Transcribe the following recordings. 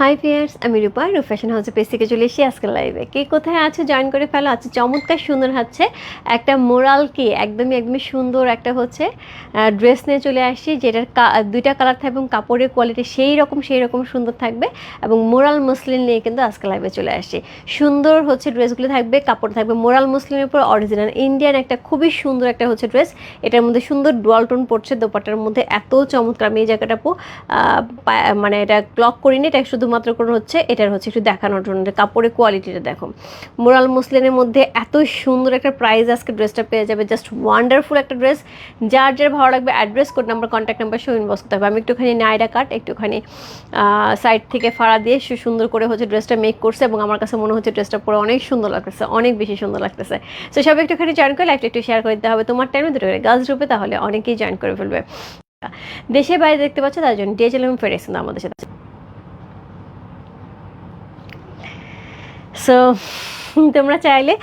High fierce আমি রূপা রূপ fashion হাউসে পেজ থেকে চলে এসেছি আজকের লাইভে কে কোথায় আছে? জয়েন করে ফেলো। আছে চমৎকার সুন্দর হচ্ছে একটা মোরাল কি? একদমই একদমই সুন্দর একটা হচ্ছে ড্রেস নিয়ে চলে আসছি যেটার দুইটা কালার থাকবে এবং কাপড়ের কোয়ালিটি সেই রকম সেই রকম সুন্দর থাকবে এবং মোরাল মুসলিন নিয়ে কিন্তু আজকে লাইভে চলে আসছি। সুন্দর হচ্ছে ড্রেসগুলো থাকবে, কাপড় থাকবে মোরাল মুসলিনের উপর অরিজিনাল ইন্ডিয়ান একটা খুবই সুন্দর একটা হচ্ছে ড্রেস এটার মধ্যে সুন্দর ডুয়াল টোন পড়ছে দোপাটার মধ্যে এত চমৎকার। আমি এই জায়গাটা মানে এটা ক্লক করিনি, এটা শুধুমাত্র কোনো হচ্ছে, এটার হচ্ছে একটু দেখানোর জন্য। কাপড়ের কোয়ালিটিটা দেখো। মোরাল মুসলিনের মধ্যে এত সুন্দর একটা প্রাইস আজকে ড্রেসটা পেয়ে যাবে। জাস্ট ওয়ান্ডারফুল একটা ড্রেস যার যার ভালো লাগবে address code number contact number সহ ইনবক্স করতে হবে। আমি একটুখানি নাইডা কাট একটুখানি সাইড থেকে ফাড়া দিয়ে সুন্দর করে হচ্ছে ড্রেসটা মেক করছে এবং আমার কাছে মনে হচ্ছে ড্রেসটা পরে অনেক সুন্দর লাগতেছে, অনেক বেশি সুন্দর লাগতেছে। সো সব একটুখানি জয়েন করে লাইফটা একটু শেয়ার করে দিতে হবে। তোমার টাইমে দুটো করে গার্লস গ্রুপে তাহলে অনেকেই জয়েন করে ফেলবে। দেশে বাইরে দেখতে পাচ্ছ, তার জন্য ডিএচএল ফেরেস কিন্তু আমাদের সাথে সো তোমরা চাইলে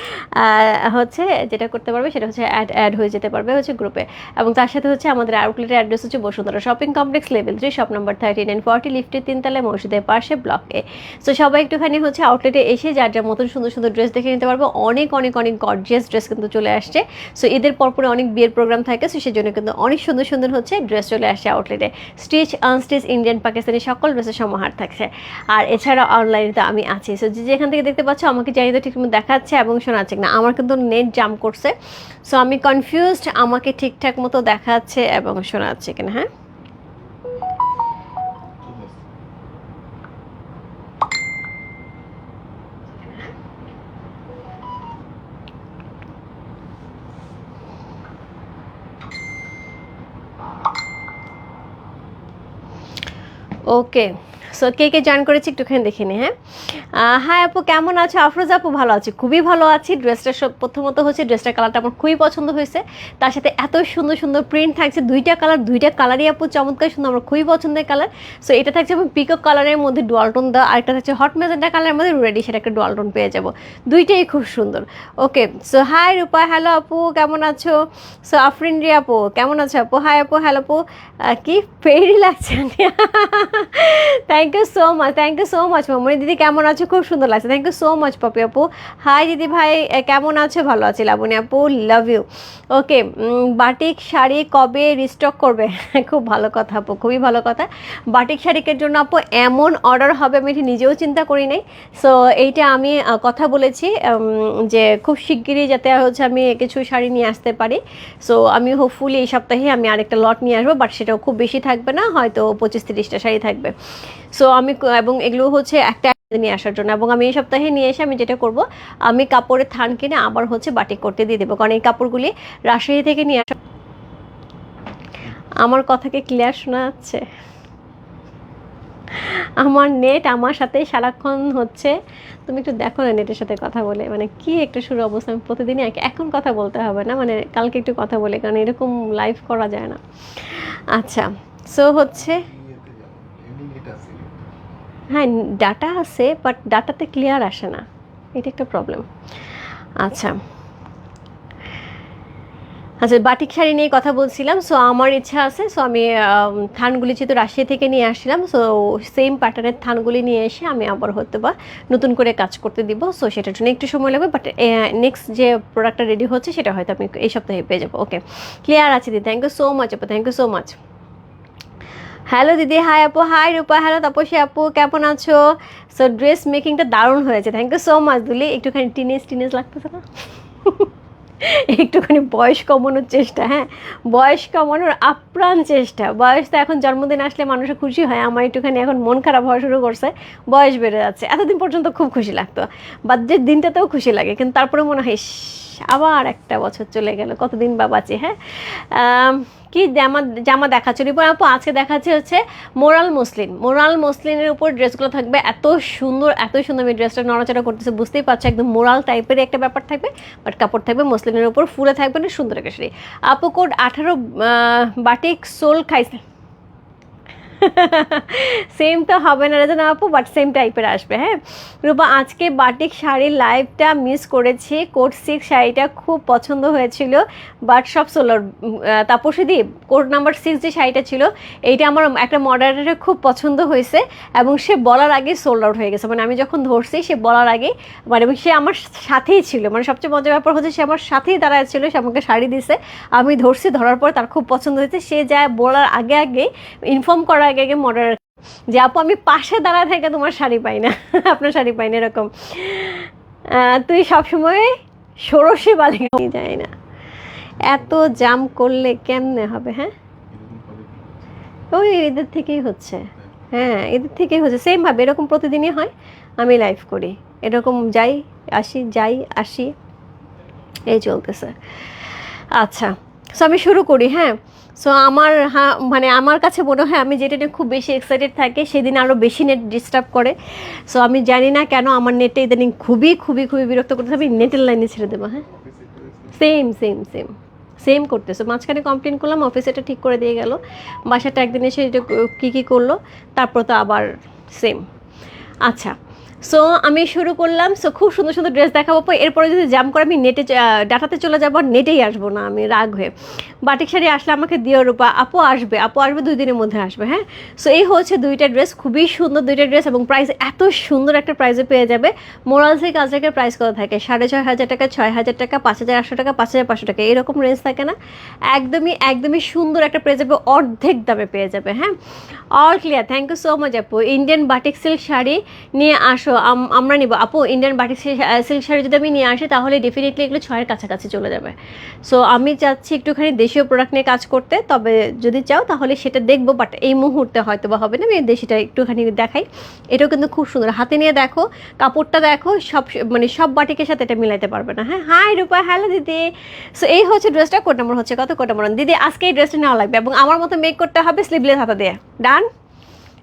হচ্ছে যেটা করতে পারবে সেটা হচ্ছে অ্যাড অ্যাড হয়ে যেতে পারবে হচ্ছে গ্রুপে এবং তার সাথে হচ্ছে আমাদের আউটলেটের অ্যাড্রেস হচ্ছে Bashundhara shopping complex level three shop number thirty nine forty লিফটের তিনতলায় মসজিদের পাশে ব্লক সো সবাই একটুখানি হচ্ছে আউটলেটে এসে যার যার মতন সুন্দর সুন্দর ড্রেস দেখে নিতে পারবে, অনেক অনেক অনেক গর্জিয়াস ড্রেস কিন্তু চলে আসছে। সো ঈদের পরপরে অনেক বিয়ের প্রোগ্রাম থাকে সো সেজন্য কিন্তু অনেক সুন্দর সুন্দর হচ্ছে ড্রেস চলে আসছে আউটলেটে স্টিচ আনস্টিচ ইন্ডিয়ান পাকিস্তানি সকল ড্রেসের সমাহার থাকছে। আর এছাড়া অনলাইনে তো আমি আছি। সো যেখান থেকে দেখতে পাচ্ছ, আমাকে জানিয়ে ঠিক মতো দেখাচ্ছে এবং শোনাচ্ছে না আমার কিন্তু নেট জাম করছে। সো আমি কনফিউজড আমাকে ঠিকঠাক মতো দেখাচ্ছে এবং শোনাচ্ছে কিনা হ্যাঁ? ওকে সো কে কে জয়েন করেছি একটুখানি দেখে নি হ্যাঁ? হাই আপু, কেমন আছো? আফরোজ আপু, ভালো আছি। খুবই ভালো আছি। ড্রেসটা সব প্রথমত হচ্ছে ড্রেসটার কালারটা আমার খুবই পছন্দ হয়েছে। তার সাথে এত সুন্দর সুন্দর প্রিন্ট থাকছে। দুইটা কালার, দুইটা কালারই আপু চমৎকার সুন্দর, আমার খুবই পছন্দের কালার। সো এটা থাকছে আমি পিকক কালারের মধ্যে ডোয়ালটন দেওয়া। আরেকটা থাকছে হট মেজেন্টা কালারের মধ্যে রেডি সেটা একটা ডোয়ালটন পেয়ে যাব। দুইটাই খুব সুন্দর। Okay so hi Rupa hello আপু, কেমন আছো? সো আফরিন রি আপু, কেমন আছো আপু? হাই আপু হ্যালো আপু। কি ফেরি লাগছে thank you so much thank you so much মামনি। দিদি, কেমন আছো? খুব সুন্দর লাগছে। Thank you so much Popy আপু। হাই দিদি ভাই কেমন আছো? ভালো আছি, লাবণী আপু। Love you okay batik sari কবে রিস্টক করবে? খুব ভালো কথা আপু, খুবই ভালো কথা। বাটিক শাড়িকের জন্য আপু এমন অর্ডার হবে, আমি নিজেও চিন্তা করি নাই। সো এইটা আমি কথা বলেছি যে খুব শিগগিরই যাতে হচ্ছে আমি কিছু শাড়ি নিয়ে আসতে পারি। সো আমি হোপফুলি এই সপ্তাহে আমি আরেকটা লট নিয়ে আসব বাট সেটাও খুব বেশি থাকবে না, হয়তো পঁচিশ তিরিশটা শাড়ি থাকবে। সো আমি এবং এগুলো হচ্ছে একটা নিয়ে আসার জন্য। এবং আমি এই সপ্তাহে নিয়ে এসে আমি যেটা করব, আমি কাপড়ের থান কিনে আবার হচ্ছে বাটিক করতে দিয়ে দেবো। কারণ এই কাপড়গুলি রাজশাহী থেকে নিয়ে আসা আমার কথাকে ক্লিয়ার শোনা যাচ্ছে আমার নেট আমার সাথে সারাক্ষণ হচ্ছে। তুমি একটু দেখো না নেটের সাথে কথা বলে। মানে কি একটা শুরু অবস্থা। আমি প্রতিদিনই এখন কথা বলতে হবে না। মানে কালকে একটু কথা বলে। কারণ এরকম লাইভ করা যায় না। আচ্ছা। সো হচ্ছে হ্যাঁ ডাটা আছে বাট ডাটাতে ক্লিয়ার আসে না। এটা একটা প্রবলেম আচ্ছা। আচ্ছা বাটিক শাড়ি নিয়ে কথা বলছিলাম সো আমার ইচ্ছা আছে সো আমি থানগুলি যেহেতু রাশিয়া থেকে নিয়ে আসছিলাম সো সেম প্যাটার্নের থানগুলি নিয়ে এসে আমি আবার হয়তো বা নতুন করে কাজ করতে দিব সো সেটার জন্য একটু সময় লাগবে বাট নেক্সট যে প্রোডাক্টটা রেডি হচ্ছে, সেটা হয়তো আমি এই সপ্তাহে পেয়ে যাব। ওকে ক্লিয়ার আছে দিদি থ্যাংক ইউ সো মাচ আপু thank you so much hello দিদি হাই আপু হাই রূপা হ্যালো তাপসী আপু কেমন আছো সো ড্রেস মেকিংটা দারুণ হয়েছে থ্যাংক ইউ সো মাচ দুলি একটুখানি টিনেজ টিনেজ লাগতেছে না একটুখানি বয়স কমানোর চেষ্টা হ্যাঁ? বয়স কমানোর আপ্রাণ চেষ্টা বয়স তো এখন জন্মদিন আসলে মানুষের খুশি হয় আমার একটুখানি এখন মন খারাপ হওয়া শুরু করছে বয়স বেড়ে যাচ্ছে এতদিন পর্যন্ত খুব খুশি লাগতো বার্থডের দিনটাতেও খুশি লাগে কিন্তু তারপরে মনে হয় আবার একটা বছর চলে গেল, কতদিন বা বাঁচি হ্যাঁ? কি জামা জামা দেখাচ্ছ রিপন আপু? আজকে দেখাচ্ছে হচ্ছে মোরাল মুসলিন। মোরাল মুসলিনের উপর ড্রেসগুলো থাকবে এত সুন্দর এত সুন্দর আমি ড্রেসটা নড়াচড়া করতেছে, বুঝতেই পারছ, একদম মোরাল টাইপের একটা ব্যাপার থাকবে, বাট কাপড় থাকবে মুসলিনের উপর, ফুলে থাকবে না, সুন্দর একটা শাড়ি আপু কোড আঠারো বাটিক সোল খাইছে। সেম তো হবে না রেজন আপু বাট সেম টাইপের আসবে হ্যাঁ? রূপা, আজকে বাটিক শাড়ির লাইভটা মিস করেছি। কোট সিক্স শাড়িটা খুব পছন্দ হয়েছিল বাট সব সোলার তাপসীদি কোড নাম্বার সিক্স যে শাড়িটা ছিল, এইটা আমার একটা মডারেটার খুব পছন্দ হয়েছে, এবং সে বলার আগে সোল্ড আউট হয়ে গেছে। মানে আমি যখন ধরছি, সে বলার আগে মানে এবং সে আমার সাথেই ছিল। মানে সবচেয়ে মজার ব্যাপার হচ্ছে সে আমার সাথেই দাঁড়ায় ছিল, সে আমাকে শাড়ি দিছে। আমি ধরছি, ধরার পর তার খুব পছন্দ হয়েছে। সে যা বলার আগে আগে ইনফর্ম করার আগে আগে মডার যে আপু, আমি পাশে দাঁড়ায় থেকে তোমার শাড়ি পাই না। আপনার শাড়ি পাই না এরকম। তুই সবসময় ষোড়শী বালিকা যায় না। এত জাম করলে কেমনে হবে হ্যাঁ? ওই এদের থেকেই হচ্ছে। হ্যাঁ এদের থেকেই হচ্ছে। সেম ভাবে, এরকম প্রতিদিনই হয়। আমি লাইভ করি। এরকম যাই, আসি যাই, আসি। এই চলতেছে। আচ্ছা সো আমি শুরু করি হ্যাঁ? সো আমার হ্যাঁ মানে আমার কাছে মনে হয় আমি যেটা নিয়ে খুব বেশি এক্সাইটেড থাকে সেদিন আরও বেশি নেট ডিস্টার্ব করে। সো আমি জানি না কেন আমার নেটে ইদানিং খুবই খুবই খুবই বিরক্ত করতে আমি নেটের লাইনে ছেড়ে দেবো হ্যাঁ? সেম সেম সেম সেম করতেছে। মাঝখানে কমপ্লেন করলাম অফিসে এটা ঠিক করে দিয়ে গেল। বাসাটা একদিন এসে এটা কী কী করল? তারপর তো আবার সেম আচ্ছা সো আমি শুরু করলাম। সো খুব সুন্দর সুন্দর ড্রেস দেখাবো। পর এরপরে যদি জাম করে আমি নেটে ডাটাতে চলে যাব আর নেটেই আসব না, আমি রাগ হয়ে। বাটিক শাড়ি আসলে আমাকে দিও, রূপা। আপু আসবে আপু আসবে দুই দিনের মধ্যে আসবে হ্যাঁ? সো এই হচ্ছে দুইটা ড্রেস খুবই সুন্দর দুইটা ড্রেস এবং প্রাইস এত সুন্দর একটা প্রাইসে পেয়ে যাবে। মোরাল থেকে আজকের প্রাইস কত থাকে। সাড়ে ছয় হাজার টাকা, ছয় হাজার টাকা, পাঁচ হাজার আটশো টাকা, পাঁচ হাজার পাঁচশো টাকা, এরকম রেঞ্জ থাকে না। একদমই একদমই সুন্দর একটা পেয়ে যাবে অর্ধেক দামে পেয়ে যাবে হ্যাঁ? All clear thank you so much আপু। ইন্ডিয়ান বাটিক সিল্ক শাড়ি নিয়ে আসো। আম- আমরা নিব। আপু ইন্ডিয়ান বাটিক সিল্ক শাড়ি যদি আমি নিয়ে আসি, তাহলে ডেফিনেটলি এগুলো ছয়ের কাছাকাছি চলে যাবে। সো আমি চাচ্ছি একটুখানি দেশীয় প্রোডাক্ট নিয়ে কাজ করতে, তবে যদি চাও তাহলে সেটা দেখব বাট এই মুহূর্তে হয়তো বা হবে না, আমি দেশিটা একটুখানি দেখাই। এটাও কিন্তু খুব সুন্দর। হাতে নিয়ে দেখো, কাপড়টা দেখো, সব মানে সব বাটিকের সাথে এটা মিলাইতে পারবে না হ্যাঁ? হাই রূপা হ্যালো দিদি। সো এই হচ্ছে ড্রেসটা কোট নম্বর হচ্ছে কত? কোট নম্বর দিদি, আজকে এই ড্রেসটা নেওয়া লাগবে, এবং আমার মতো মেক করতে হবে স্লিভলেস হাতা দিয়ে। ডান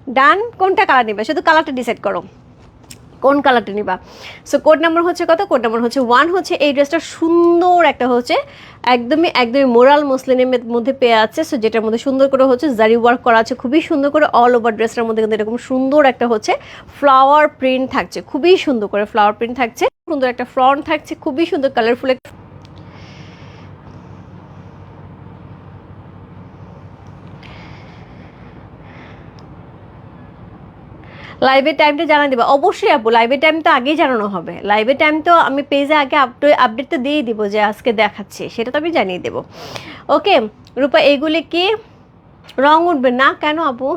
ডান কোনটা কালার নেবে? শুধু কালারটা ডিসাইড করো। কোন কালারটা নিবা? সো কোড নাম্বার হচ্ছে কত? কোড নাম্বার হচ্ছে ওয়ান হচ্ছে এই ড্রেসটা সুন্দর একটা হচ্ছে, একদমই একদমই মোরাল মসলিনের মধ্যে পেয়ে আছে। সো যেটার মধ্যে সুন্দর করে হচ্ছে জারি ওয়ার্ক করা আছে, খুবই সুন্দর করে অল ওভার ড্রেসটার মধ্যে কিন্তু এরকম সুন্দর একটা হচ্ছে ফ্লাওয়ার প্রিন্ট থাকছে, খুবই সুন্দর করে ফ্লাওয়ার প্রিন্ট থাকছে, সুন্দর একটা ফ্রন্ট থাকছে, খুবই সুন্দর কালারফুল লাইভের টাইমটা জানা দেবে। অবশ্যই আপু লাইভের টাইম তো আগেই জানানো হবে। লাইভের টাইম তো আমি পেজে আগে আপডেট তো দিয়েই দিব যে আজকে দেখাচ্ছি, সেটা তো আমি জানিয়ে দেবো। ওকে রূপা, এইগুলি কি? রং উঠবে না? কেন আপু?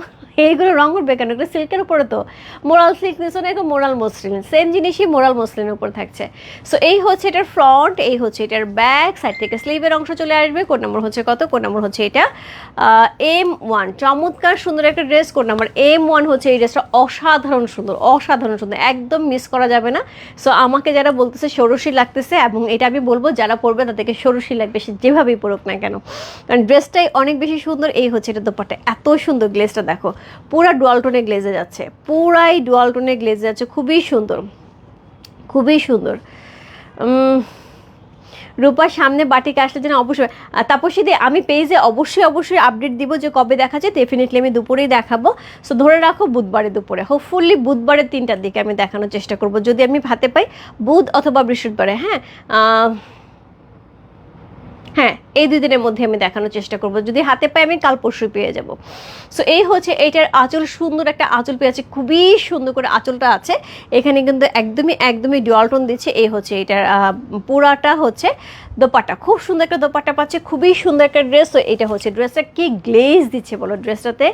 এইগুলো রং উঠবে কেন? এগুলো সিল্কের উপরে তো। মোরাল সিল্ক নিছো না মোরাল মসলিন সেম জিনিসই মোরাল মসলিনের উপর থাকছে। সো এই হচ্ছে এটার ফ্রন্ট এই হচ্ছে এটার ব্যাক সাইড থেকে স্লিভের অংশ চলে আসবে। কোন নম্বর হচ্ছে কত? কোন নম্বর হচ্ছে এটা? এম ওয়ান চমৎকার সুন্দর একটা ড্রেস কোন নাম্বার এম ওয়ান হচ্ছে এই ড্রেসটা অসাধারণ সুন্দর অসাধারণ সুন্দর। একদম মিস করা যাবে না। সো আমাকে যারা বলতেছে ষোড়শী লাগতেছে এবং এটা আমি বলব, যারা পরবে তাদেরকে ষোড়শী লাগবে, সে যেভাবেই পড়ুক না কেন। কারণ ড্রেসটাই অনেক বেশি সুন্দর, এই হচ্ছে এটা দোপাট্টা। এত সুন্দর গ্লেসটা দেখো। পুরা ডুয়াল টোনে গ্লেজে যাচ্ছে। পুরাই ডুয়াল টোনে গ্লেজে যাচ্ছে। খুবই সুন্দর। খুবই সুন্দর। রূপার সামনে বাটিকে আসলে যেন অবশ্যই তাপসী আমি পেজে অবশ্যই অবশ্যই আপডেট দিব যে কবে দেখাচ্ছে। ডেফিনেটলি আমি দুপুরেই দেখাবো। সো ধরে রাখো বুধবারে দুপুরে। হোপফুলি বুধবারের তিনটার দিকে আমি দেখানোর চেষ্টা করব। যদি আমি হাতে পাই, বুধ অথবা বৃহস্পতিবারে হ্যাঁ? হ্যাঁ এই দুই দিনের মধ্যে আমি দেখানোর চেষ্টা করব। যদি হাতে পাই আমি কাল পরশু পেয়ে যাব। সো এই হচ্ছে এইটার আঁচল, সুন্দর একটা আঁচল পেয়ে আছে খুবই সুন্দর করে আঁচলটা আছে। এখানে কিন্তু একদমই একদমই ডুয়ালটন দিচ্ছে। এই হচ্ছে এটার পুরাটা হচ্ছে দোপাট্টা। খুব সুন্দর একটা দোপাট্টা পাচ্ছে, খুবই সুন্দর একটা ড্রেস তো এটা হচ্ছে ড্রেসটা কি গ্লেজ দিচ্ছে বলো? ড্রেসটাতে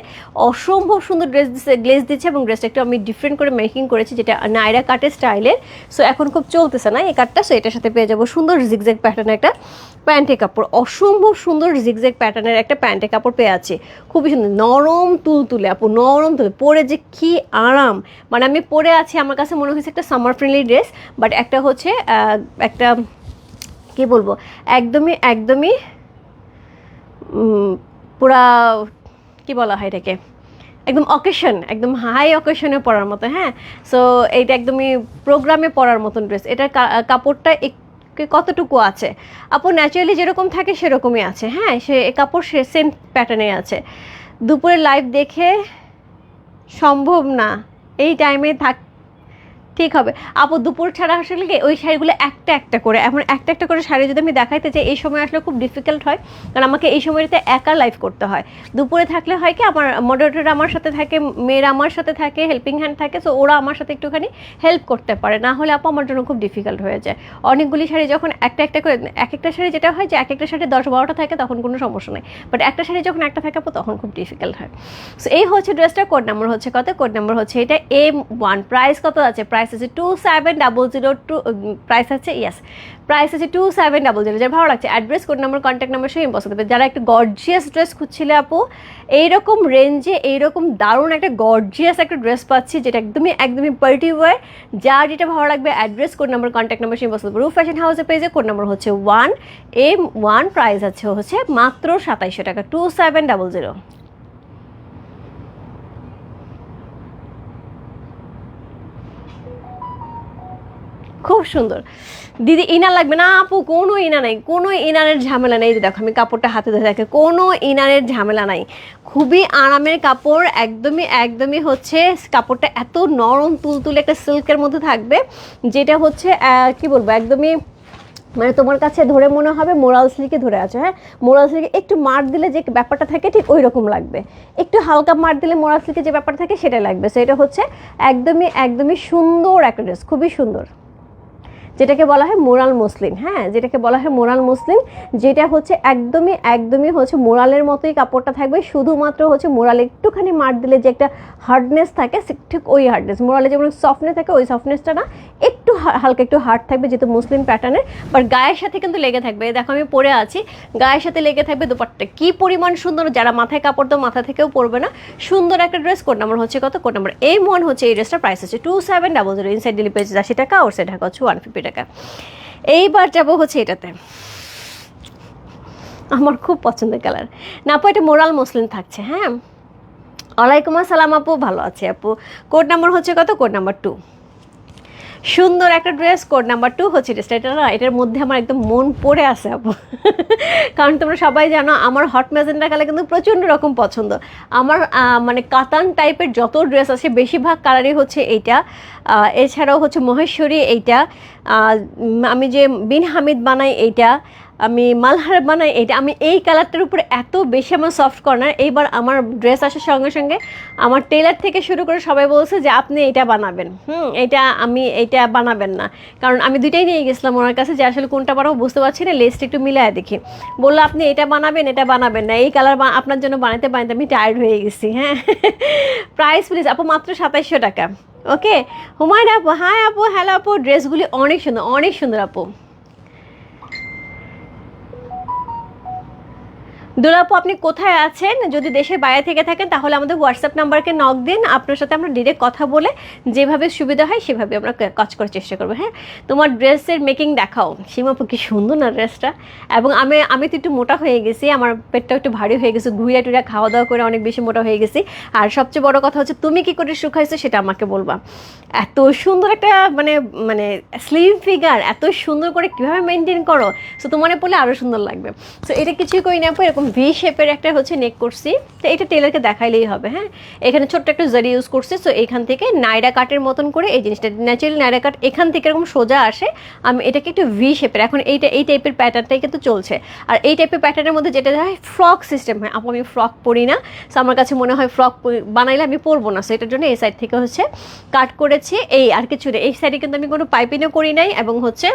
অসম্ভব সুন্দর ড্রেস দিচ্ছে গ্লেজ দিচ্ছে এবং ড্রেসটা একটু আমি ডিফারেন্ট করে মেকিং করেছি, যেটা নাইরা কাটের স্টাইলের সো এখন খুব চলতেছে না এই কাটটা সো এটার সাথে পেয়ে যাব সুন্দর জিগজ্যাগ প্যাটার্নের একটা প্যান্টের কাপড়। অসম্ভব সুন্দর জিগজ্যাগ প্যাটার্নের একটা প্যান্টের কাপড় পেয়ে আছে। খুবই সুন্দর, নরম তুলতুলে আপু, নরম তুলে। পরে যে কি আরাম। মানে আমি পরে আছি, আমার কাছে মনে হয়েছে একটা সামার ফ্রেন্ডলি ড্রেস বাট একটা হচ্ছে একটা কি বলব? একদমই একদমই পুরা, কি বলা হয় এটাকে? একদম অকেশন একদম হাই অকেশনে পরার মতো হ্যাঁ? সো এইটা একদমই প্রোগ্রামে পরার মতন ড্রেস এটার কাপড়টা কতটুকু আছে? আপু ন্যাচারালি যেরকম থাকে সেরকমই আছে হ্যাঁ? সে কাপড় সে সেম প্যাটার্নে আছে। দুপুরে লাইভ দেখে সম্ভব না। এই টাইমে থাক ঠিক হবে। আপু, দুপুর ছাড়া আসলে ওই শাড়িগুলো একটা একটা করে এখন একটা একটা করে শাড়ি যদি আমি দেখাইতে চাই, এই সময় আসলে খুব ডিফিকাল্ট হয়। কারণ আমাকে এই সময়টাতে একা লাইভ করতে হয়। দুপুরে থাকলে হয় কি, আমার মডারেটর আমার সাথে থাকে, মেয়েরা আমার সাথে থাকে হেল্পিং হ্যান্ড থাকে সো ওরা আমার সাথে একটুখানি হেল্প করতে পারে। না হলে আপু, আমার জন্য খুব ডিফিকাল্ট হয়ে যায়। অনেকগুলি শাড়ি যখন একটা একটা করে, এক একটা শাড়ি যেটা হয় যে, এক একটা শাড়ি দশ বারোটা থাকে, তখন কোনো সমস্যা নেই। বাট একটা শাড়ি যখন একটা থাকে আপু, তখন খুব ডিফিকাল্ট হয়। সো এই হচ্ছে ড্রেসটা কোড নাম্বার হচ্ছে কত? কোড নাম্বার হচ্ছে এটা এম ওয়ান প্রাইস কত আছে? প্রাইস আছে two seven double zero two price আছে ইয়েস প্রাইস আছে টু সেভেন ডাবল জিরো যার ভালো লাগছে address code number contact number সে ইম্পসিবল যারা একটা গর্জিয়াস ড্রেস খুঁজছিলে আপু, এইরকম রেঞ্জে এইরকম দারুণ একটা গর্জিয়াস একটা ড্রেস পাচ্ছি, যেটা একদমই একদমই পার্টি ওয়ার যার যেটা ভালো লাগবে address code number contact number সে ইম্পসিবল রুফ ফ্যাশন হাউসের পেজে কোড নাম্বার হচ্ছে ওয়ান এম ওয়ান প্রাইস আছে, হচ্ছে মাত্র সাতাইশশো টাকা টু সেভেন ডাবল জিরো খুব সুন্দর। দিদি, ইনার লাগবে না আপু, কোনো ইনা নাই, কোনো ইনারের ঝামেলা নেই। দেখো, আমি কাপড়টা হাতে ধরে রাখি কোনো ইনারের ঝামেলা নাই। খুবই আরামের কাপড়, একদমই একদমই হচ্ছে কাপড়টা এত নরম তুলতুলে একটা সিল্কের মধ্যে থাকবে, যেটা হচ্ছে কি বলব, একদমই মানে তোমার কাছে ধরে মনে হবে মোরাল সিল্কে ধরে আছে হ্যাঁ? মোরাল সিল্কে একটু মার দিলে যে ব্যাপারটা থাকে, ঠিক ওই রকম লাগবে। একটু হালকা মার দিলে মোরাল সিল্কে যে ব্যাপারটা থাকে সেটা লাগবে। সো এটা হচ্ছে একদমই একদমই সুন্দর একটা ড্রেস, খুবই সুন্দর। যেটাকে বলা হয় মোরাল মুসলিম হ্যাঁ? যেটাকে বলা হয় মোরাল মুসলিম, যেটা হচ্ছে একদমই একদমই হচ্ছে মোরালের মতোই কাপড়টা থাকবে। শুধুমাত্র হচ্ছে মোরাল একটুখানি মার দিলে যে একটা হার্ডনেস থাকে ঠিক ওই হার্ডনেস মোরালে যেমন সফটনেস থাকে, ওই সফটনেসটা না, একটু হালকা একটু হার্ড থাকবে যেহেতু মুসলিম প্যাটার্নের বাট গায়ের সাথে কিন্তু লেগে থাকবে। দেখো আমি পরে আছি। গায়ের সাথে লেগে থাকবে দুপাট্টা। কি পরিমাণ সুন্দর, যারা মাথায় কাপড় তো মাথা থেকেও পরবে না, সুন্দর একটা ড্রেস কোড নাম্বার হচ্ছে কত? কোড নাম্বার এই মন হচ্ছে এই ড্রেসটার প্রাইস হচ্ছে two seven double zero inside delivery page আশি টাকা ওর সাইড ঢাকা হচ্ছে ওয়ান ফিফটি টাকা। এইবার যাব হচ্ছে এটাতে। আমার খুব পছন্দের কালার। না আপু এটা মোরাল মসলিন থাকছে হ্যাঁ? ওয়ালাইকুম আসসালাম আপু, ভালো আছে আপু। কোড নাম্বার হচ্ছে কত? Code number two. সুন্দর একটা ড্রেস কোড নাম্বার টু হচ্ছে ড্রেসটা এটা না, এটার মধ্যে আমার একদম মন পড়ে আছে আপু। কারণ তোমরা সবাই জানো, আমার হট ম্যাজেন্ডা কালার কিন্তু প্রচণ্ড রকম পছন্দ। আমার মানে কাতান টাইপের যত ড্রেস আছে, বেশিরভাগ কালারই হচ্ছে এইটা। এছাড়াও হচ্ছে মহেশ্বরী এইটা। আমি যে বিন হামিদ বানাই এইটা। আমি মালহার বানাই, এটা আমি এই কালারটার উপরে এত বেশি আমার সফট কর্নার এইবার আমার ড্রেস আসার সঙ্গে সঙ্গে আমার টেলার থেকে শুরু করে সবাই বলছে যে, আপনি এটা বানাবেন। হুম, এটা আমি, এটা বানাবেন না। কারণ আমি দুইটাই নিয়ে গেছিলাম ওনার কাছে যে, আসলে কোনটা বানাবো বুঝতে পারছি না লেসটা একটু মিলায় দেখি। বলল, আপনি এটা বানাবেন এটা বানাবেন না, এই কালার আপনার জন্য বানাতে বানাতে আমি টায়ার্ড হয়ে গেছি। হ্যাঁ প্রাইস প্লিজ আপু মাত্র সাতাইশশো টাকা। ওকে হুমায়ুন আপু হাই আপু হ্যালো আপু ড্রেসগুলি অনেক সুন্দর অনেক সুন্দর আপু। দুলাপু, আপনি কোথায় আছেন? যদি দেশের বাইরে থেকে থাকেন, তাহলে আমাদের হোয়াটসঅ্যাপ নাম্বারকে নক দিন। আপনার সাথে আমরা ডিরেক্ট কথা বলে যেভাবে সুবিধা হয়, সেভাবে আমরা কাজ করার চেষ্টা করব হ্যাঁ? তোমার ড্রেসের মেকিং দেখাও। সীমাপু কি সুন্দর না ড্রেসটা? এবং আমি আমি তো একটু মোটা হয়ে গেছি, আমার পেটটা একটু ভারী হয়ে গেছে, ঘুরিয়া টুরিয়া খাওয়া দাওয়া করে অনেক বেশি মোটা হয়ে গেছি। আর সবচেয়ে বড় কথা হচ্ছে, তুমি কি করে শুকাইছো সেটা আমাকে বলবা। এত সুন্দর একটা মানে মানে স্লিম ফিগার এত সুন্দর করে কীভাবে মেনটেন করো? সো তোমার পড়লে আরও সুন্দর লাগবে। সো এটা কিছুই করি না এরকম ভি শেপের একটা হচ্ছে নেক করছি। তো এটা টেলারকে দেখাইলেই হবে হ্যাঁ? এখানে ছোট্ট একটা জারি ইউজ করছি সো এখান থেকে নাইরা কাটের মতন করে এই জিনিসটা ন্যাচারালি নাইরা কাট এখান থেকে এরকম সোজা আসে, আমি এটাকে একটু ভি শেপের এখন এইটা, এই টাইপের প্যাটার্নটাই কিন্তু চলছে। আর এই টাইপের প্যাটার্নের মধ্যে যেটা হয় ফ্রক সিস্টেম হয়? আপু, আমি ফ্রক পরি না সো আমার কাছে মনে হয় ফ্রক বানাইলে আমি পরবো না সো এটার জন্য এই সাইড থেকে হচ্ছে কাট করেছি। এই আর কিছু নেই এই সাইডে কিন্তু আমি কোনো পাইপিংও করি নাই, এবং হচ্ছে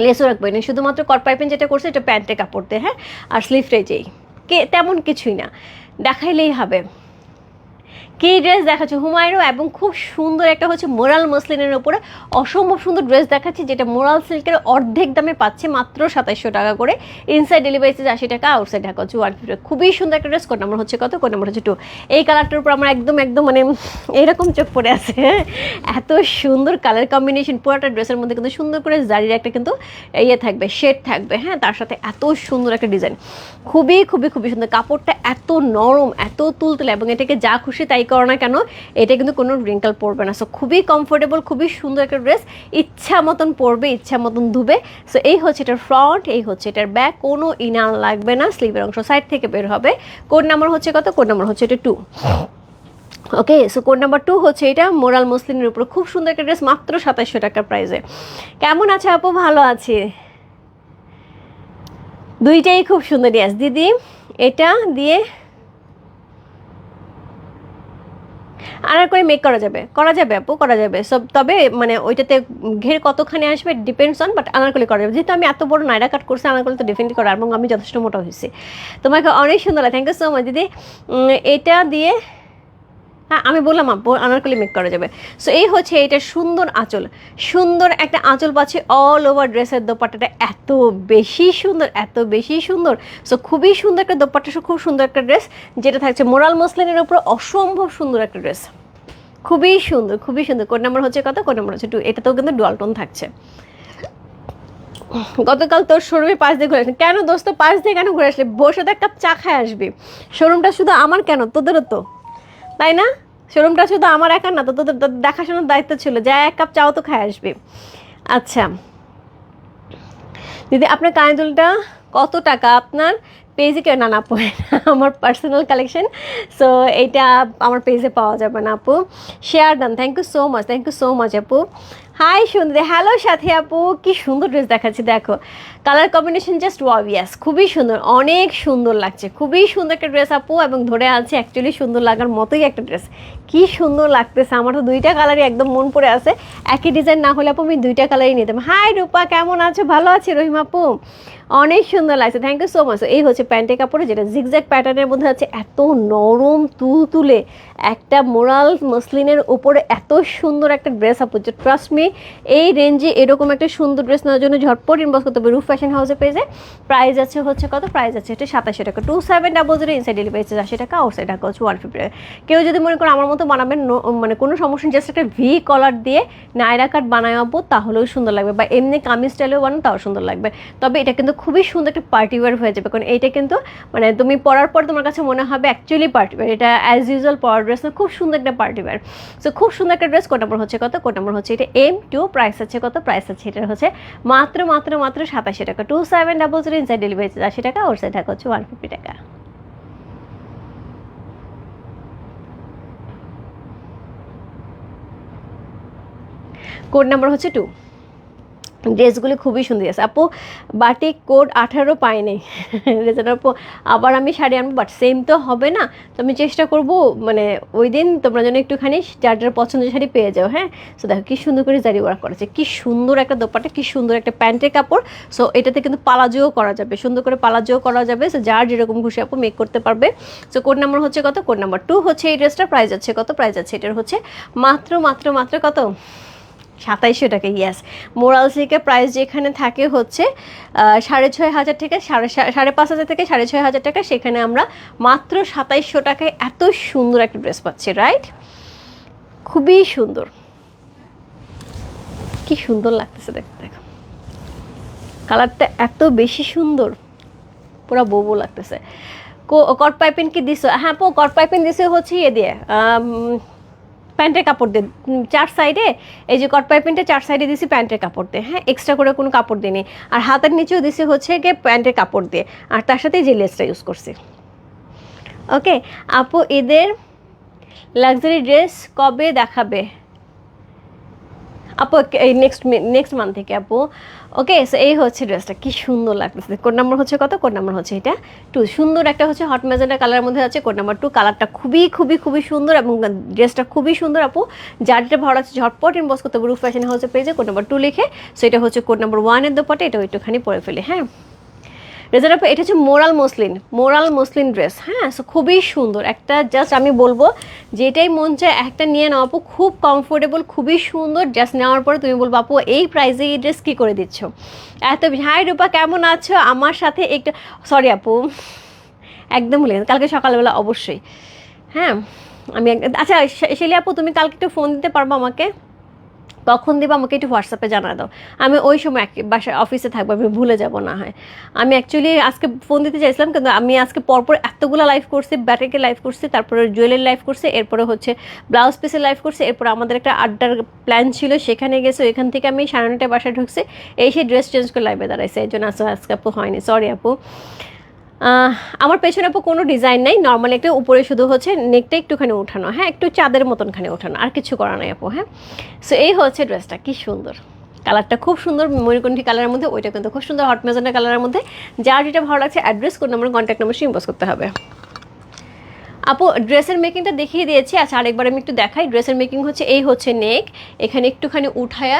লেসও রাখব। না শুধুমাত্র কট পাইপেন যেটা করছে, এটা প্যান্টে কাপড়তে হ্যাঁ? আর স্লিভটাই যেই কে, তেমন কিছুই না। দেখাইলেই হবে। কি ড্রেস দেখাচ্ছে? হুমায়ুনও এবং খুব সুন্দর একটা হচ্ছে মোরাল মসলিনের উপরে অসম্ভব সুন্দর ড্রেস দেখাচ্ছে, যেটা মোরাল সিল্কের অর্ধেক দামে পাচ্ছে মাত্র সাতাইশশো টাকা করে। ইনসাইড ডেলিভারি আশি টাকা আউটসাইড ঢাকা হচ্ছে ওয়ান ফিফটি খুবই সুন্দর একটা ড্রেস কোড নাম্বার হচ্ছে কত? কোড নাম্বার হচ্ছে টু এই কালারটার উপর আমার একদম একদম মানে এরকম চোখ পড়ে আছে? এত সুন্দর কালার কম্বিনেশন পুরোটা ড্রেসের মধ্যে কিন্তু সুন্দর করে জারির একটা কিন্তু ইয়ে থাকবে শেড থাকবে হ্যাঁ? তার সাথে এত সুন্দর একটা ডিজাইন খুবই খুবই খুবই সুন্দর। কাপড়টা এত নরম, এত তুলতুলে, এবং এটাকে যা খুশি তাই করো না কেন, এটা কিন্তু কোনো রিঙ্কল পড়বে না। সো খুবই কমফোর্টেবল খুবই সুন্দর একটা ড্রেস ইচ্ছা মতন পরবে, ইচ্ছা মতন ধুবে। সো এই হচ্ছে এটার ফ্রন্ট এই হচ্ছে এটার ব্যাক কোনো ইনার লাগবে না স্লিভের অংশ সাইড থেকে বের হবে। কোড নাম্বার হচ্ছে কত? কোড নাম্বার হচ্ছে এটা two okay so code number two হচ্ছে এটা মোরাল মুসলিমের উপর। খুব সুন্দর একটা ড্রেস মাত্র সাতাশশো টাকার প্রাইসে কেমন আছে আপু? ভালো আছি? দুইটাই খুব সুন্দর ড্রেস দিদি, এটা দিয়ে আনার করে মেক করা যাবে। করা যাবে আপু, করা যাবে। সব তবে মানে ওইটাতে ঘের কতখানি আসবে ডিপেন্ডস অন বাট আনারকলি করা যাবে। যেহেতু আমি এত বড় নাইরা কাট করছি আনারকলি তো ডিফেন্ড করা, এবং আমি যথেষ্ট মোটা হয়েছি। তোমাকে অনেক সুন্দর লাগে। থ্যাংক ইউ সো মাচ দিদি। এটা দিয়ে হ্যাঁ আমি বললাম আনারকলি মেক করা যাবে। সো এই হচ্ছে এটা সুন্দর আঁচল। সুন্দর একটা আঁচল পাচ্ছে অল ওভার ড্রেসের দোপাট্টাটা এত বেশি সুন্দর, এত বেশি সুন্দর। সো খুবই সুন্দর একটা দোপাট্টা খুব সুন্দর একটা ড্রেস যেটা থাকছে মোরাল মসলিনের উপর অসম্ভব সুন্দর একটা ড্রেস খুবই সুন্দর খুবই সুন্দর। কোন নাম্বার হচ্ছে কত? কোড নাম্বার হচ্ছে টু এটাতেও কিন্তু ডুয়াল টোন থাকছে। গতকাল তোর শোরুমে পাশ দিয়ে ঘুরে আসলি। কেন দোস্ত, পাশ দিয়ে কেন ঘুরে আসলে? বসে তো এক কাপ চা খায় আসবি। শোরুমটা শুধু আমার কেন? তোদেরও তো। তাই না? শোরুমটা শুধু আমার একার না, তো তোদের দেখাশোনার দায়িত্ব ছিল। যা এক কাপ চাও তো খায় আসবে। আচ্ছা। দিদি, আপনার কানেদুলটা কত টাকা? আপনার পেজে কেউ না না আপু আমার পার্সোনাল কালেকশন সো এইটা আমার পেজে পাওয়া যাবে না আপু। Share done thank you so much thank you so much আপু। হাই সুন্দর হ্যালো সাথী আপু। কি সুন্দর ড্রেস দেখাচ্ছি, দেখো। কালার কম্বিনেশন জাস্ট ওয়াবিয়াস খুবই সুন্দর, অনেক সুন্দর লাগছে। খুবই সুন্দর একটা ড্রেস আপু, এবং ধরে আছে অ্যাকচুয়ালি সুন্দর লাগার মতোই একটা ড্রেস কি সুন্দর লাগতেছে, আমার তো দুইটা কালারই একদম মন পড়ে আছে। একই ডিজাইন না হলে আপু আমি দুইটা কালারই নিতাম। হাই রূপা, কেমন আছো? ভালো আছে, রহিম আপু। অনেক সুন্দর লাগছে থ্যাংক ইউ সো মাচ এই হচ্ছে প্যান্টের কাপড়ে, যেটা জিগজ্যাক প্যাটার্নের মধ্যে আছে, এত নরম, তুলতুলে, একটা মোরাল মসলিনের উপরে এত সুন্দর একটা ড্রেস আপু। যে ট্রাস্ট মি এই রেঞ্জে এরকম একটা সুন্দর ড্রেস নেওয়ার জন্য ঝটপট ইনবক্স করতে হবে। রুফ ফ্যাশন হাউসে পেজে প্রাইস আছে হচ্ছে কত? প্রাইস আছে এটা সাতাশি টাকা। Two seven double zero inside delivery আছে আশি টাকা আউটসাইড টাকা হচ্ছে ওয়ান ফিফটি কেউ যদি মনে করো আমার মতো বানাবেন মানে কোনো সমস্যা জাস্ট একটা ভি কলার দিয়ে নায়রা কাট বানাবো তাহলেও সুন্দর লাগবে। বা এমনি কামিজ স্টাইলেও বানানো, তাও সুন্দর লাগবে। তবে এটা কিন্তু খুবই সুন্দর একটা পার্টি ওয়ার হয়ে যাবে। কারণ এইটা কিন্তু মানে তুমি পরার পর তোমার কাছে মনে হবে অ্যাকচুয়ালি পার্টি ওয়ার এটা অ্যাজ ইউজুয়াল পরার ড্রেস না, খুব সুন্দর একটা পার্টি ওয়ার সো খুব সুন্দর একটা ড্রেস কোড নম্বর হচ্ছে কত? কোড নম্বর হচ্ছে এটা এম টু প্রাইস আছে, কত প্রাইস আছে? এটা হচ্ছে মাত্র মাত্র মাত্র সাতাশি টাকা। Two seven double zero inside delivery আশি টাকা, ওর সাইড টাকা হচ্ছে ওয়ান ফিফটি টাকা। কোড নাম্বার হচ্ছে টু ড্রেসগুলি খুবই সুন্দর আছে। আপু, বাটিক কোড আঠারো পাই নেই। রেজাল্ট আপু, আবার আমি শাড়ি আনব বাট সেম তো হবে না। তো আমি চেষ্টা করব মানে ওই দিন তোমরা যেন একটুখানি যার যার পছন্দের শাড়ি পেয়ে যাও হ্যাঁ? সো দেখো, কি সুন্দর করে জারি ওয়ার্ক করেছে। কী সুন্দর একটা দোপাটা কি সুন্দর একটা প্যান্টের কাপড়। সো এটাতে কিন্তু পালাজোও করা যাবে। সুন্দর করে পালাজোও করা যাবে। সো যার যেরকম খুশি আপু মেক করতে পারবে। সো কোড নাম্বার হচ্ছে কত? কোড নাম্বার টু হচ্ছে এই ড্রেসটার প্রাইস আছে কত? প্রাইস আছে এটার হচ্ছে মাত্র মাত্র মাত্র কত? সাতাইশশো টাকা ইয়াস মোরাল সিল্কের প্রাইস যেখানে থাকে হচ্ছে সাড়ে ছয় হাজার থেকে সাড়ে সাড়ে পাঁচ হাজার থেকে সাড়ে ছয় হাজার টাকা, সেখানে আমরা মাত্র সাতাইশশো টাকায় এত সুন্দর একটা ড্রেস পাচ্ছি রাইট খুবই সুন্দর। কি সুন্দর লাগতেছে দেখতে দেখো। কালারটা এত বেশি সুন্দর, পুরো বউ লাগতেছে। কট পাইপিন কি দিছো? হ্যাঁ পো কট পাইপিন দিছে হচ্ছে ইয়ে দিয়ে প্যান্টের কাপড় দিয়ে চার সাইডে এই যে কট পাইপিনটা চার সাইডে দিছি প্যান্টের কাপড় দিয়ে হ্যাঁ এক্সট্রা করে কোনো কাপড় দিইনি। আর হাতের নিচেও দিছি হচ্ছে গিয়ে প্যান্টের কাপড় দিয়ে আর তার সাথে যে লেসটা ইউজ করছি। ওকে আপু, এদের লাক্সারি ড্রেস কবে দেখাবে? আপু এই নেক্সট নেক্সট মান্থ থেকে আপু ওকে সো এই হচ্ছে ড্রেসটা কি সুন্দর লাগতেছে। কোড নাম্বার হচ্ছে কত? কোড নাম্বার হচ্ছে এটা টু সুন্দর একটা হচ্ছে হট ম্যাজেন্ডা কালারের মধ্যে আছে কোড নাম্বার টু কালারটা খুবই খুবই খুবই সুন্দর এবং ড্রেসটা খুবই সুন্দর আপু। যার যেটা ভালো আছে ঝটপট বস করতে রুফ ফ্যাশন হাউসে পেয়েছে কোড নাম্বার টু লিখে সো এটা হচ্ছে কোড নাম্বার ওয়ানের দোপাটে এটা একটুখানি পরে ফেলে হ্যাঁ? রেজাল্ট আপু এটা হচ্ছে moral muslin moral muslin dress হ্যাঁ? সো খুবই সুন্দর। একটা জাস্ট আমি বলব, যেটাই মন চায় একটা নিয়ে নাও আপু, খুব কমফোর্টেবল খুবই সুন্দর জাস্ট নেওয়ার পরে তুমি বলব, আপু, এই প্রাইসে এই ড্রেস কী করে দিচ্ছ? এত হাই রূপা, কেমন আছো? আমার সাথে একটু সরি আপু, একদম ভুলে। কালকে সকালবেলা অবশ্যই হ্যাঁ? আমি আচ্ছা শেলি আপু, তুমি কালকে একটু ফোন দিতে পারব আমাকে? কখন দিবা আমাকে একটু হোয়াটসঅ্যাপে জানা দাও। আমি ওই সময় এক- বাসায় অফিসে থাকব, আমি ভুলে যাব না হয়। আমি অ্যাকচুয়ালি আজকে ফোন দিতে চাইছিলাম, কিন্তু আমি আজকে পরপর এতগুলো লাইভ করছি ব্যাটারিকে লাইভ করছি, তারপরে জুয়েলের লাইভ করছি, এরপরে হচ্ছে ব্লাউজ পিসের লাইভ করছি, এরপর আমাদের একটা আড্ডার প্ল্যান ছিল, সেখানে গেছে, ওইখান থেকে আমি সাড়ে নটায় বাসায় ঢুকছি, এই সেই ড্রেস চেঞ্জ করে লাইভে দাঁড়াইছে। এই জন্য আজকে আপু হয়নি। সরি আপু। আমার পেছনে কোনো ডিজাইন নাই। নর্মালি একটা উপরে শুধু হচ্ছে নেকটা একটুখানি উঠানো হ্যাঁ? একটু চাঁদের মতনখানি ওঠানো আর কিছু করা নাই আপু হ্যাঁ? সো এই হচ্ছে ড্রেসটা কি সুন্দর। কালারটা খুব সুন্দর, ময়ূরকণ্ঠী কালারের মধ্যে, ওইটা কিন্তু খুব সুন্দর হট মেজেন্টা কালারের মধ্যে। যার যেটা ভালো লাগছে অ্যাড্রেস কোন নম্বর কন্ট্যাক্ট নাম্বার সিম্পোজ করতে হবে। আপু ড্রেসের মেকিংটা দেখিয়ে দিয়েছি। আচ্ছা আরেকবার আমি একটু দেখাই। ড্রেসের মেকিং হচ্ছে, এই হচ্ছে নেক এখানে একটুখানি উঠায়া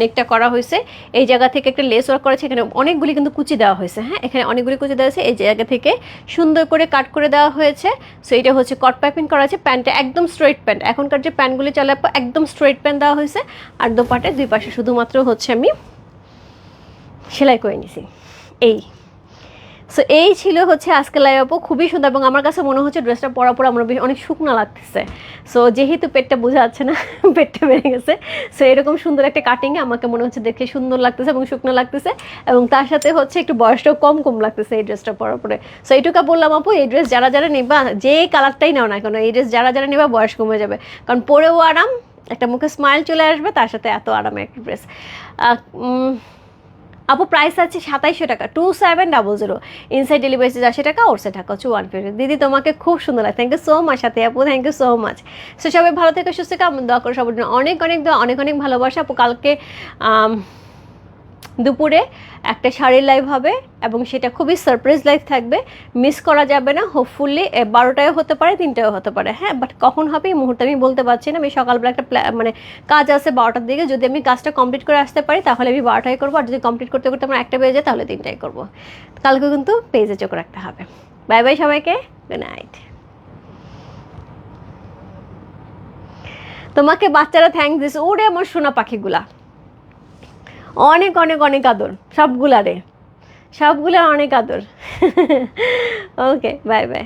নেকটা করা হয়েছে। এই জায়গা থেকে একটা লেস ওয়ার্ক করেছে। এখানে অনেকগুলি কিন্তু কুচি দেওয়া হয়েছে হ্যাঁ? এখানে অনেকগুলি কুচি দেওয়া হয়েছে। এই জায়গা থেকে সুন্দর করে কাট করে দেওয়া হয়েছে। সো এটা হচ্ছে কট পাইপিং করা আছে প্যান্টটা একদম স্ট্রেট প্যান্ট এখনকার যে প্যান্টগুলি চলে আপু, একদম স্ট্রেট প্যান্ট দেওয়া হয়েছে। আর দোপাটে, দুই পাশে শুধুমাত্র হচ্ছে আমি সেলাই করে নিছি। এই। সো এই ছিল হচ্ছে আজকে লাইভ খুবই সুন্দর এবং আমার কাছে মনে হচ্ছে ড্রেসটা পরা পর আমার অনেক শুকনো লাগতেছে। সো যেহেতু পেটটা বোঝা যাচ্ছে না, পেটটা বেড়ে গেছে। সো এরকম সুন্দর একটা কাটিংয়ে আমাকে মনে হচ্ছে দেখে সুন্দর লাগতেছে এবং শুকনো লাগতেছে এবং তার সাথে হচ্ছে একটু বয়সটাও কম কম লাগতেছে এই ড্রেসটা পরা পরে। সো এইটুকু বললাম আপু, এই ড্রেস যারা যারা নিবা, যে কালারটাই নাও না কেন, এই ড্রেস যারা যারা নিবা বয়স কমে যাবে। কারণ পরেও আরাম, একটা মুখে স্মাইল চলে আসবে, তার সাথে এত আরামের একটা ড্রেস আপু প্রাইস আছে সাতাইশশো টাকা two seven double zero inside delivery আশি টাকা ওরসে টাকা হচ্ছে ওয়ান ফিফটি দিদি, তোমাকে খুব সুন্দর লাগে। থ্যাংক ইউ সো মাচ সাথে আপু। Thank you so much so সবাই ভালো থেকে, সুস্থ কাম দোয়া করে সবার অনেক অনেক দোয়া, অনেক অনেক ভালোবাসা। আপু, কালকে দুপুরে একটা শাড়ির লাইভ হবে এবং সেটা খুবই সারপ্রাইজ লাইভ থাকবে। মিস করা যাবে না হোপফুলি বারোটায়ও হতে পারে, তিনটায়ও হতে পারে। হ্যাঁ বাট কখন হবে এই মুহূর্তে আমি বলতে পারছি না। আমি সকালবেলা একটা মানে কাজ আছে বারোটার দিকে। যদি আমি কাজটা কমপ্লিট করে আসতে পারি, তাহলে আমি বারোটায় করব। আর যদি কমপ্লিট করতে করতে আমার একটা পেয়ে যায়, তাহলে তিনটায় করব। কালকে কিন্তু পেজে চোখ রাখতে হবে। বাই বাই সবাইকে। গুড নাইট তোমাকে বাচ্চারা থ্যাংক দিস। ওরে আমার সোনা পাখিগুলা। অনেক অনেক অনেক আদর। সবগুলারে। সবগুলার অনেক আদর। Okay bye bye